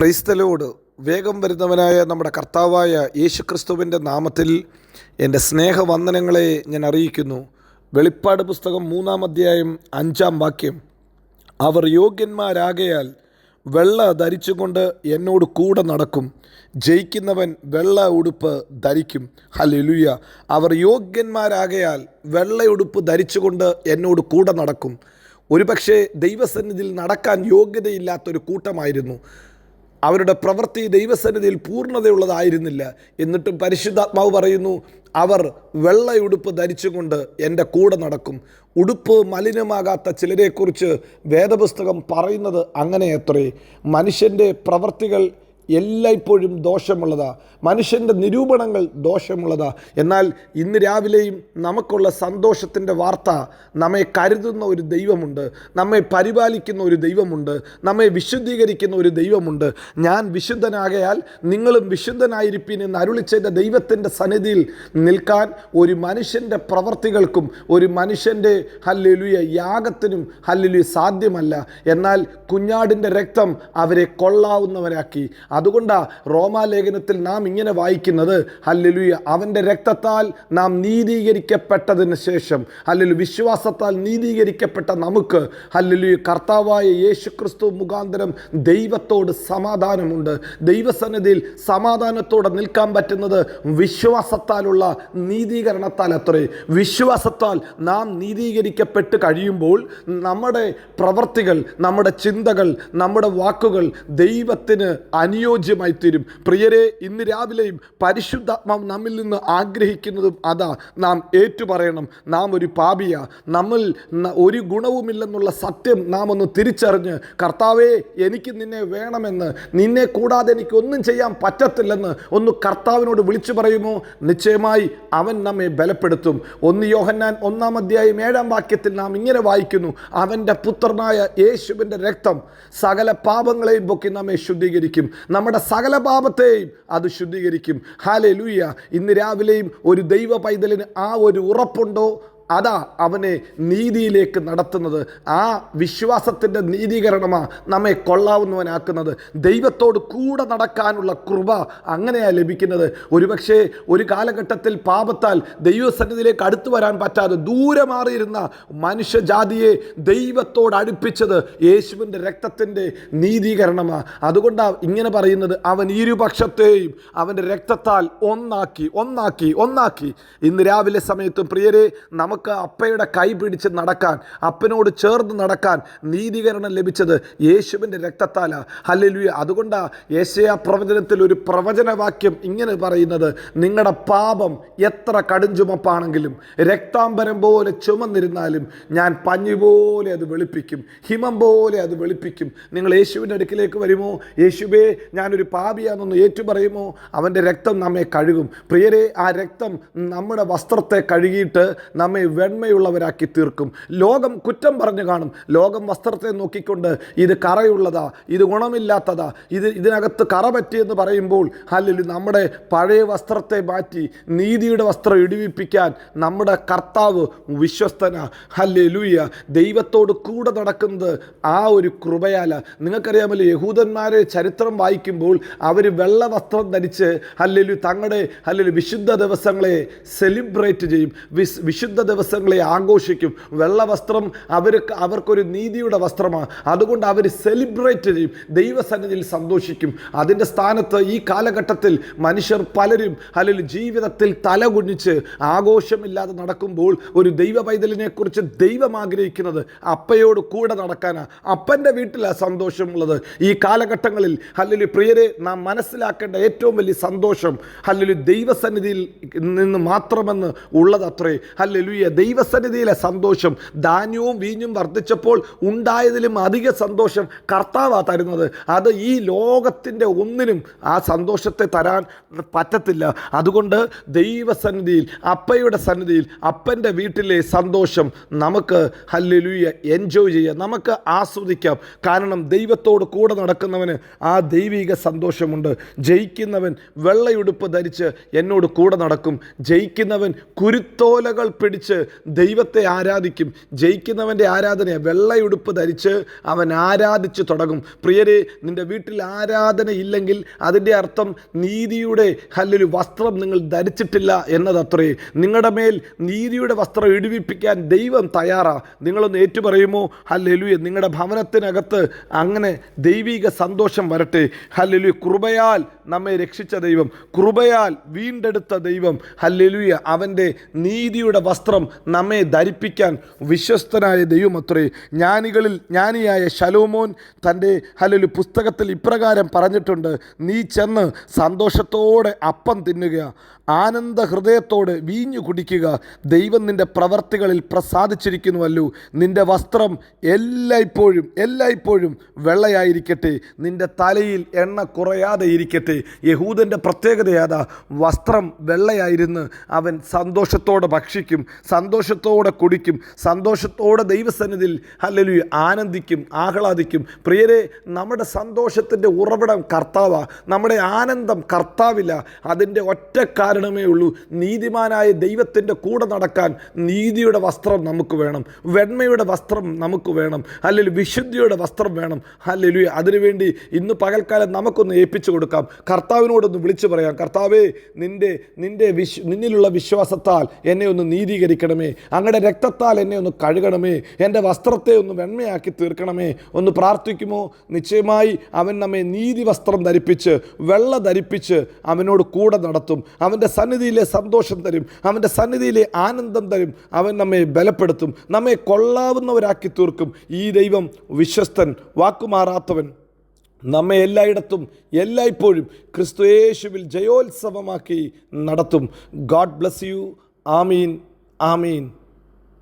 ക്രൈസ്തലോട് വേഗം വരുന്നവനായ നമ്മുടെ കർത്താവായ യേശുക്രിസ്തുവിന്റെ നാമത്തിൽ എന്റെ സ്നേഹവന്ദനങ്ങളെ ഞാൻ അറിയിക്കുന്നു. വെളിപ്പാട് പുസ്തകം മൂന്നാം അധ്യായം അഞ്ചാം വാക്യം. അവർ യോഗ്യന്മാരാകയാൽ വെള്ള ധരിച്ചുകൊണ്ട് എന്നോട് കൂടെ നടക്കും. ജയിക്കുന്നവൻ വെള്ള ഉടുപ്പ് ധരിക്കും. ഹല്ലേലൂയ. അവർ യോഗ്യന്മാരാകയാൽ വെള്ളയുടുപ്പ് ധരിച്ചുകൊണ്ട് എന്നോട് കൂടെ നടക്കും. ഒരുപക്ഷെ ദൈവസന്നിധിയിൽ നടക്കാൻ യോഗ്യതയില്ലാത്തൊരു കൂട്ടമായിരുന്നു. അവരുടെ പ്രവൃത്തി ദൈവസന്നിധിയിൽ പൂർണതയുള്ളതായിരുന്നില്ല. എന്നിട്ടും പരിശുദ്ധാത്മാവ് പറയുന്നു അവർ വെള്ളയുടുപ്പ് ധരിച്ചുകൊണ്ട് എന്റെ കൂടെ നടക്കും. ഉടുപ്പ് മലിനമാകാത്ത ചിലരെക്കുറിച്ച് വേദപുസ്തകം പറയുന്നത് അങ്ങനെയത്രേ. മനുഷ്യന്റെ പ്രവൃത്തികൾ എല്ലായ്പ്പോഴും ദോഷമുള്ളതാ. മനുഷ്യന്റെ നിരൂപണങ്ങൾ ദോഷമുള്ളതാ. എന്നാൽ ഇന്ന് രാവിലെയും നമുക്കുള്ള സന്തോഷത്തിന്റെ വാർത്ത നമ്മെ കരുതുന്ന ഒരു ദൈവമുണ്ട് നമ്മെ പരിപാലിക്കുന്ന ഒരു ദൈവമുണ്ട് നമ്മെ വിശുദ്ധീകരിക്കുന്ന ഒരു ദൈവമുണ്ട്. ഞാൻ വിശുദ്ധനാകയാൽ നിങ്ങളും വിശുദ്ധനായിരിപ്പിൻ എന്ന് അരുളിച്ചതിന്റെ ദൈവത്തിന്റെ സന്നിധിയിൽ നിൽക്കാൻ ഒരു മനുഷ്യന്റെ പ്രവർത്തികൾക്കും ഒരു മനുഷ്യന്റെ ഹല്ലുലിയ യാഗത്തിനും ഹല്ലുലിയ സാധ്യമല്ല. എന്നാൽ കുഞ്ഞാടിന്റെ രക്തം അവരെ കൊള്ളാവുന്നവരാക്കി അതുകൊണ്ടാ റോമാലേഖനത്തിൽ നാം ഇങ്ങനെ വായിക്കുന്നത് ഹല്ലുയ അവന്റെ രക്തത്താൽ നാം നീതീകരിക്കപ്പെട്ടതിന് ശേഷം ഹല്ലലു വിശ്വാസത്താൽ നീതീകരിക്കപ്പെട്ട നമുക്ക് ഹല്ലുയ കർത്താവായ യേശു ക്രിസ്തു മുഖാന്തരം ദൈവത്തോട് സമാധാനമുണ്ട്. ദൈവസന്നിധിയിൽ സമാധാനത്തോടെ നിൽക്കാൻ പറ്റുന്നത് വിശ്വാസത്താലുള്ള നീതീകരണത്താൽ അത്രേ. വിശ്വാസത്താൽ നാം നീതീകരിക്കപ്പെട്ട് കഴിയുമ്പോൾ നമ്മുടെ പ്രവൃത്തികൾ നമ്മുടെ ചിന്തകൾ നമ്മുടെ വാക്കുകൾ ദൈവത്തിന് അനുയോജ്യമായി തീരും പ്രിയരെ ഇന്ന് രാവിലെയും പരിശുദ്ധാത്മാവ് നമ്മിൽ നിന്ന് ആഗ്രഹിക്കുന്നതും അതാ നാം ഏറ്റുപറയണം. നാം ഒരു പാപിയ. നമ്മൾ ഒരു ഗുണവുമില്ലെന്നുള്ള സത്യം നാം ഒന്ന് തിരിച്ചറിഞ്ഞ് കർത്താവേ എനിക്ക് നിന്നെ വേണമെന്ന്. നിന്നെ കൂടാതെ എനിക്ക് ഒന്നും ചെയ്യാൻ പറ്റത്തില്ലെന്ന് ഒന്ന് കർത്താവിനോട് വിളിച്ചു പറയുമോ? നിശ്ചയമായി അവൻ നമ്മെ ബലപ്പെടുത്തും. ഒന്ന് യോഹന്നാൻ ഒന്നാം അധ്യായം ഏഴാം വാക്യത്തിൽ നാം ഇങ്ങനെ വായിക്കുന്നു അവന്റെ പുത്രനായ യേശുവിന്റെ രക്തം സകല പാപങ്ങളെയും പൊക്കി നമ്മെ ശുദ്ധീകരിക്കും. നമ്മുടെ സകല പാപത്തെയും അത് ശുദ്ധീകരിക്കും. ഹാലെ ലൂയ ഇന്ന് രാവിലെയും ഒരു ദൈവ പൈതലിന് ആ ഒരു ഉറപ്പുണ്ടോ? അതാ അവനെ നീതിയിലേക്ക് നടത്തുന്നത്. ആ വിശ്വാസത്തിന്റെ നീതീകരണമാണ് നമ്മെ കൊള്ളാവുന്നവനാക്കുന്നത്. ദൈവത്തോട് കൂടെ നടക്കാനുള്ള കൃപ അങ്ങനെയാണ് ലഭിക്കുന്നത്. ഒരുപക്ഷേ ഒരു കാലഘട്ടത്തിൽ പാപത്താൽ ദൈവസന്നിധിയിലേക്ക് അടുത്തു വരാൻ പറ്റാതെ ദൂരെ മാറിയിരുന്ന മനുഷ്യജാതിയെ ദൈവത്തോട് അടുപ്പിച്ചത് യേശുവിന്റെ രക്തത്തിന്റെ നീതീകരണമാണ് അതുകൊണ്ടാണ് ഇങ്ങനെ പറയുന്നത് അവൻ ഇരുപക്ഷത്തെയും അവന്റെ രക്തത്താൽ ഒന്നാക്കി ഒന്നാക്കി ഒന്നാക്കി. ഇന്ന് രാവിലെ സമയത്ത് പ്രിയരെ നമുക്ക് അപ്പയുടെ കൈ പിടിച്ച് നടക്കാൻ അപ്പനോട് ചേർന്ന് നടക്കാൻ നീതീകരണം ലഭിച്ചത് യേശുവിന്റെ രക്തത്താലാണ് ഹല്ലേലൂയ. അതുകൊണ്ടാണ് യേശയ പ്രവചനത്തിൽ ഒരു പ്രവചനവാക്യം ഇങ്ങനെ പറയുന്നത് നിങ്ങളുടെ പാപം എത്ര കടുംചുമപ്പാണെങ്കിലും രക്താംബരം പോലെ ചുമന്നിരുന്നാലും ഞാൻ പഞ്ഞു പോലെ അത് വെളുപ്പിക്കും ഹിമം പോലെ അത് വെളുപ്പിക്കും. നിങ്ങൾ യേശുവിന്റെ അടുക്കിലേക്ക് വരുമോ? യേശുവേ ഞാനൊരു പാപിയാണെന്ന് ഏറ്റുപറയുമോ? അവന്റെ രക്തം നമ്മെ കഴുകും. പ്രിയരെ ആ രക്തം നമ്മുടെ വസ്ത്രത്തെ കഴുകിയിട്ട് നമ്മെ വെണ്മയുള്ളവരാക്കി തീർക്കും. ലോകം കുറ്റം പറഞ്ഞു കാണും. ലോകം വസ്ത്രത്തെ നോക്കിക്കൊണ്ട് ഇത് കറയുള്ളതാ ഇത് ഗുണമില്ലാത്തതാ ഇത് ഇതിനകത്ത് കറ പറ്റിയെന്ന് പറയുമ്പോൾ അല്ലെങ്കിൽ നമ്മുടെ പഴയ വസ്ത്രത്തെ മാറ്റി നീതിയുടെ വസ്ത്രം ഇടിവിപ്പിക്കാൻ നമ്മുടെ കർത്താവ് വിശ്വസ്തന. ഹല്ലേ ലൂയ ദൈവത്തോട് കൂടെ നടക്കുന്നത് ആ ഒരു കൃപയാല. നിങ്ങൾക്കറിയാമല്ലോ യഹൂദന്മാരെ ചരിത്രം വായിക്കുമ്പോൾ അവർ വെള്ള വസ്ത്രം ധരിച്ച് അല്ലെങ്കിൽ തങ്ങളുടെ അല്ലെങ്കിൽ വിശുദ്ധ ദിവസങ്ങളെ സെലിബ്രേറ്റ് ചെയ്യും. വിശുദ്ധ ദിവസങ്ങളെ ആഘോഷിക്കും. വെള്ള വസ്ത്രം അവർക്ക് അവർക്കൊരു നീതിയുടെ വസ്ത്രമാണ്. അതുകൊണ്ട് അവർ സെലിബ്രേറ്റ് ചെയ്യും. ദൈവസന്നിധിയിൽ സന്തോഷിക്കും. അതിന്റെ സ്ഥാനത്ത് ഈ കാലഘട്ടത്തിൽ മനുഷ്യർ പലരും അല്ലെങ്കിൽ ജീവിതത്തിൽ തലകുനിച്ച് ആഘോഷമില്ലാതെ നടക്കുമ്പോൾ ഒരു ദൈവ പൈതലിനെക്കുറിച്ച് ദൈവം ആഗ്രഹിക്കുന്നത് അപ്പയോട് കൂടെ നടക്കാനാണ് അപ്പന്റെ വീട്ടിലാണ് സന്തോഷമുള്ളത്. ഈ കാലഘട്ടങ്ങളിൽ അല്ലെങ്കിൽ പ്രിയരെ നാം മനസ്സിലാക്കേണ്ട ഏറ്റവും വലിയ സന്തോഷം അല്ലെങ്കിൽ ദൈവസന്നിധിയിൽ നിന്ന് മാത്രമെന്ന് ഉള്ളത് അത്രേ ഉള്ളതത്രേ ഹല്ലേലൂയ ദൈവസന്നിധിയിലെ സന്തോഷം ധാന്യവും വീഞ്ഞും വർദ്ധിച്ചപ്പോൾ ഉണ്ടായതിലും അധിക സന്തോഷം കർത്താവാ തരുന്നത്. അത് ഈ ലോകത്തിന്റെ ഒന്നിനും ആ സന്തോഷത്തെ തരാൻ പറ്റത്തില്ല. അതുകൊണ്ട് ദൈവസന്നിധിയിൽ അപ്പയുടെ സന്നിധിയിൽ അപ്പന്റെ വീട്ടിലെ സന്തോഷം നമുക്ക് ഹല്ലേലൂയ എൻജോയ് ചെയ്യാം. നമുക്ക് ആസ്വദിക്കാം. കാരണം ദൈവത്തോട് കൂടെ നടക്കുന്നവന് ആ ദൈവിക സന്തോഷമുണ്ട്. ജയിക്കുന്നവൻ വെള്ളയുടുപ്പ് ധരിച്ച് എന്നോട് കൂടെ നടക്കും. ജയിക്കുന്നവൻ കുരുത്തോലകൾ പിടിച്ച് ദൈവത്തെ ആരാധിക്കും ജയിക്കുന്നവന്റെ ആരാധന വെള്ളയുടുപ്പ് ധരിച്ച് അവൻ ആരാധിച്ച് തുടങ്ങും. പ്രിയരെ നിന്റെ വീട്ടിൽ ആരാധന ഇല്ലെങ്കിൽ അതിന്റെ അർത്ഥം നീതിയുടെ ഹല്ലൊരു വസ്ത്രം നിങ്ങൾ ധരിച്ചിട്ടില്ല എന്നതത്രേ. നിങ്ങളുടെ മേൽ നീതിയുടെ വസ്ത്രം ഇടിവിപ്പിക്കാൻ ദൈവം തയ്യാറാ. നിങ്ങളൊന്ന് ഏറ്റുപറയുമോ? ഹല്ലെലുയ. നിങ്ങളുടെ ഭവനത്തിനകത്ത് അങ്ങനെ ദൈവിക സന്തോഷം വരട്ടെ. ഹല്ലലു കൃപയാൽ നമ്മെ രക്ഷിച്ച ദൈവം കൃപയാൽ വീണ്ടെടുത്ത ദൈവം ഹല്ലെലുയ അവന്റെ നീതിയുടെ വസ്ത്രം നമ്മെ ധരിപ്പിക്കാൻ വിശ്വസ്തനായ ദൈവമത്രേ. ജ്ഞാനികളിൽ ജ്ഞാനിയായ ശലോമോൻ തന്റെ ഹല്ലലു പുസ്തകത്തിൽ ഇപ്രകാരം പറഞ്ഞിട്ടുണ്ട് നീ ചെന്ന് സന്തോഷത്തോടെ അപ്പം തിന്നുക ആനന്ദ ഹൃദയത്തോടെ വീഞ്ഞു കുടിക്കുക. ദൈവം നിന്റെ പ്രവർത്തികളിൽ പ്രസാദിച്ചിരിക്കുന്നുവല്ലോ. നിന്റെ വസ്ത്രം എല്ലായ്പ്പോഴും എല്ലായ്പ്പോഴും വെള്ളയായിരിക്കട്ടെ. നിന്റെ തലയിൽ എണ്ണ കുറയാതെ ഇരിക്കട്ടെ യഹൂദന്റെ പ്രത്യേകത ഏതാ? വസ്ത്രം വെള്ളയായിരുന്നു. അവൻ സന്തോഷത്തോടെ ഭക്ഷിക്കും സന്തോഷത്തോടെ കുടിക്കും സന്തോഷത്തോടെ ദൈവസന്നിധിയിൽ അല്ലെങ്കിൽ ആനന്ദിക്കും ആഹ്ലാദിക്കും. പ്രിയരെ നമ്മുടെ സന്തോഷത്തിന്റെ ഉറവിടം കർത്താവാണ് നമ്മുടെ ആനന്ദം കർത്താവില്ല. അതിന്റെ ഒറ്റ കാരണമേ ഉള്ളൂ. നീതിമാനായ ദൈവത്തിന്റെ കൂടെ നടക്കാൻ നീതിയുടെ വസ്ത്രം നമുക്ക് വേണം. വെണ്മയുടെ വസ്ത്രം നമുക്ക് വേണം. അല്ലെങ്കിൽ വിശുദ്ധിയുടെ വസ്ത്രം വേണം. അല്ലെങ്കിൽ അതിനുവേണ്ടി ഇന്ന് പകൽക്കാലം നമുക്കൊന്ന് ഏൽപ്പിച്ചു കൊടുക്കാം. കർത്താവിനോടൊന്ന് വിളിച്ചു പറയാം. കർത്താവേ നിന്റെ നിന്റെ വിശ്വ നിന്നിലുള്ള വിശ്വാസത്താൽ എന്നെ ഒന്ന് നീതീകരിക്കണമേ. അങ്ങയുടെ രക്തത്താൽ എന്നെ ഒന്ന് കഴുകണമേ. എന്റെ വസ്ത്രത്തെ ഒന്ന് വെണ്മയാക്കി തീർക്കണമേ. ഒന്ന് പ്രാർത്ഥിക്കുമോ? നിശ്ചയമായി അവൻ നമ്മെ നീതി വസ്ത്രം ധരിപ്പിച്ച് വെള്ള ധരിപ്പിച്ച് അവനോട് കൂടെ നടത്തും. അവന്റെ സന്നിധിയിലെ സന്തോഷം തരും. അവന്റെ സന്നിധിയിലെ ആനന്ദം തരും. അവൻ നമ്മെ ബലപ്പെടുത്തും. നമ്മെ കൊള്ളാവുന്നവരാക്കി തീർക്കും. ഈ ദൈവം വിശ്വസ്തൻ വാക്കുമാറാത്തവൻ. നമ്മെ എല്ലായിടത്തും എല്ലായ്പ്പോഴും ക്രിസ്തുയേശുവിൽ ജയോത്സവമാക്കി നടത്തും. ഗാഡ് ബ്ലസ് യു ആമീൻ. ആമീൻ.